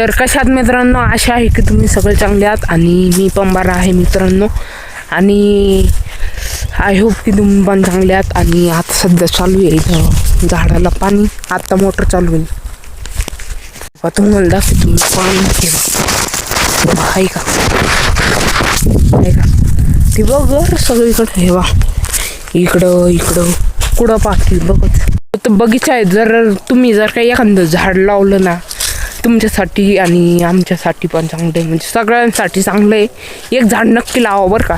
तर कशात मित्रांनो आशा आहे की तुम्ही सगळे चांगले आहात आणि मी पण बरा आहे मित्रांनो. आणि आय होप की तुम्ही पण चांगले आहात आणि आता सध्या चालू आहे इथं झाडाला पाणी. आत्ता मोटर चालू होईल बा तुम्हाला दाखवतो तुम्ही पाणी ठेवा आहे का? आहे का? ती बघ सगळीकडे. हे वा इकडं इकडं. कुठं पाहते बघत. तर बगीचा आहे जर तुम्ही जर काही एखादं झाड लावलं ना तुमच्यासाठी आणि आमच्यासाठी पण चांगलं आहे म्हणजे सगळ्यांसाठी चांगलं आहे एक झाड नक्की लावा बरं का.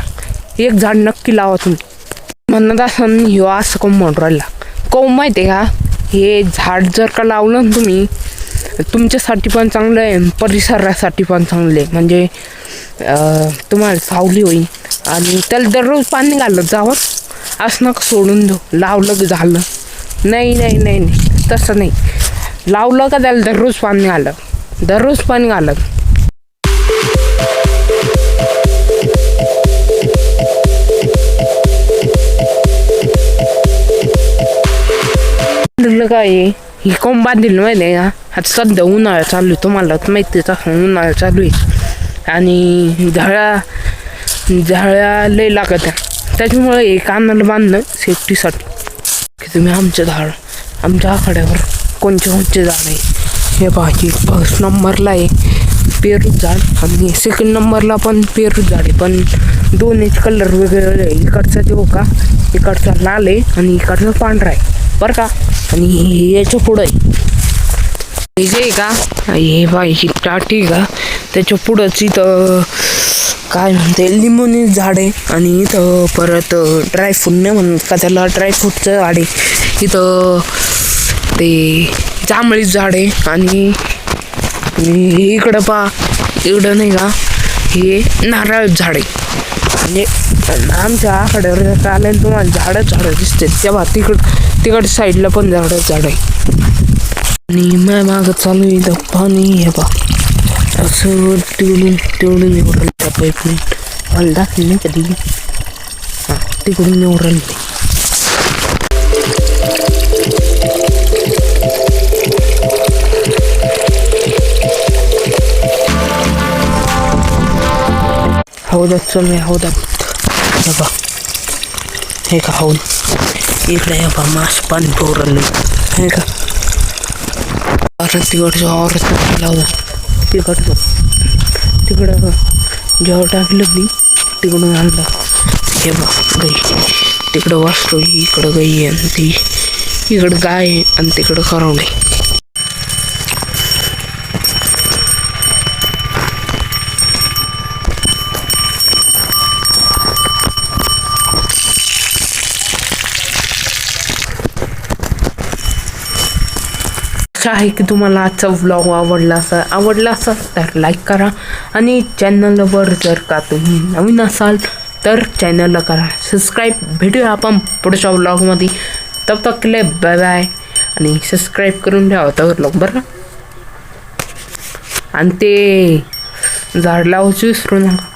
एक झाड नक्की लावा तुम्ही. म्हणत असं ह्यो असं कोण म्हणून राहिला. कोण माहिती आहे का? हे झाड जर का लावलं ना तुम्ही तुमच्यासाठी पण चांगलं आहे परिसरासाठी पण चांगलं आहे म्हणजे तुम्हाला सावली होईल. आणि त्याला दररोज पाणी घालत जावं हो. असं नका सोडून देऊ. लावलं झालं. नाही नाही नाही नाही. तसं नाही. लावलं का त्याला दररोज पाणी घालं दररोज पाणी घालत. काय ही? कोण बांधील माहिती का? आता सध्या उन्हाळा चालू आहे तुम्हाला माहिती माहितीच असं उन्हाळा चालू आहे. आणि झळा झळा लय लागत आहे. त्याच्यामुळे हे कानाला बांधणं सेफ्टीसाठी की तुम्ही आमचं झाड आमच्या आखाड्यावर कोणचे कोणचे झाड आहे? हे भाजी फर्स्ट नंबरला आहे. पेरूच झाड आणि सेकंड नंबरला पण पेरूच झाड आहे. पण दोन्हीच कलर वेगवेगळे आहे. इकडचा जो का? इकडचा लाल आहे आणि इकडचा पांढरा आहे. बरं का? आणि याच्या पुढं आहे. हे जे आहे का? हे बाई ही टाटी का? त्याच्या पुढंच इथं काय म्हणते लिंबोनी झाड आहे. आणि इथं परत ड्रायफ्रूट नाही म्हणत का त्याला ड्रायफ्रूटचं झाड आहे. इथं ते जांभळीचं झाड आहे आणि इकडं पा इकडं नाही का हे नारळ झाड. आहे म्हणजे आमच्या आकड्यावर जर तुम्हाला झाडं झाडं दिसते तेव्हा तिकड तिकड साईडला पण झाडं झाड आहे. आणि माय मागं चालू आहे इथं. पाणी हे बा असं तिकडून तिकडून निवडलं राहिलं त्या पाईपने मला दाखवली कधी हां तिकडून येऊ हौदात चालू आहे हौदात हे बा हे का हौद इकडे हे बा मास पाणी पोरलं हे का परत तिकडचं औरत लावलं तिकडचं तिकडं जेव्हा टाकलं मी तिकडून आणलं हे बा गाई तिकडं वाचतो इकडं गाई आहे आणि ती इकडं गाय आहे आणि तिकडं खरवणे आशा आहे की तुम्हाला आजचा व्लॉग आवडला असा आवडला असाल तर लाईक करा. आणि चॅनलवर जर का तुम्ही नवीन असाल तर चॅनलला करा. सबस्क्राईब भेटूया आपण पुढच्या व्लॉगमध्ये तब तक ले बाय बाय आणि सबस्क्राईब करून ठेवा तर व्लॉग बरं आणि ते झाड लावायची विसरू नका